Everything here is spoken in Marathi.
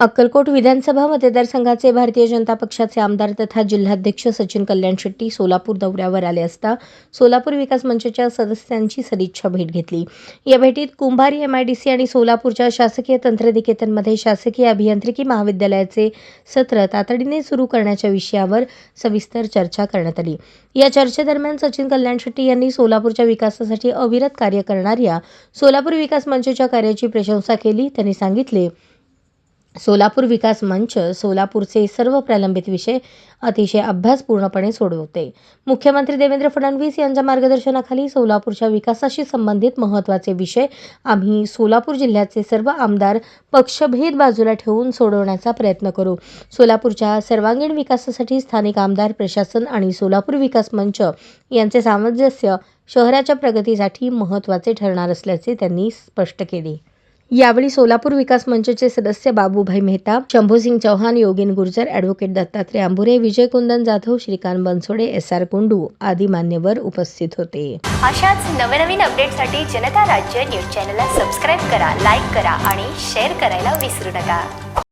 अक्कलकोट विधानसभा मतदारसंघाचे भारतीय जनता पक्षाचे आमदार तथा जिल्हाध्यक्ष सचिन कल्याण शेट्टी सोलापूर दौऱ्यावर आले असता सोलापूर विकास मंचच्या सदस्यांची सदिच्छा भेट घेतली. या भेटीत कुंभारी एमआयडीसी आणि सोलापूरच्या शासकीय तंत्रनिकेतनमध्ये शासकीय अभियांत्रिकी महाविद्यालयाचे सत्र तातडीने सुरू करण्याच्या विषयावर सविस्तर चर्चा करण्यात आली. या चर्चेदरम्यान सचिन कल्याण शेट्टी यांनी सोलापूरच्या विकासासाठी अविरत कार्य करणाऱ्या सोलापूर विकास मंचच्या कार्याची प्रशंसा केली. त्यांनी सांगितले सोलापूर विकास मंच सोलापूरचे सर्व प्रलंबित विषय अतिशय अभ्यासपूर्णपणे सोडवते. मुख्यमंत्री देवेंद्र फडणवीस यांच्या मार्गदर्शनाखाली सोलापूरच्या विकासाशी संबंधित महत्त्वाचे विषय आम्ही सोलापूर जिल्ह्याचे सर्व आमदार पक्षभेद बाजूला ठेवून सोडवण्याचा प्रयत्न करू. सोलापूरच्या सर्वांगीण विकासासाठी स्थानिक आमदार प्रशासन आणि सोलापूर विकास मंच यांचे सामंजस्य शहराच्या प्रगतीसाठी महत्त्वाचे ठरणार असल्याचे त्यांनी स्पष्ट केले. यावेळी सोलापूर विकास मंचचे सदस्य Babubhai Mehta Shambhusingh Chauhan Yogin Gurjar advocate Dattatray Ambure Vijay Kundan Jadhav Shrikant Bansode S R Kundu आदी मान्यवर उपस्थित होते. अशाच नवनवीन अपडेटसाठी जनता राज्य न्यूज चॅनलला सबस्क्राईब करा लाईक करा आणि शेअर करायला विसरू नका.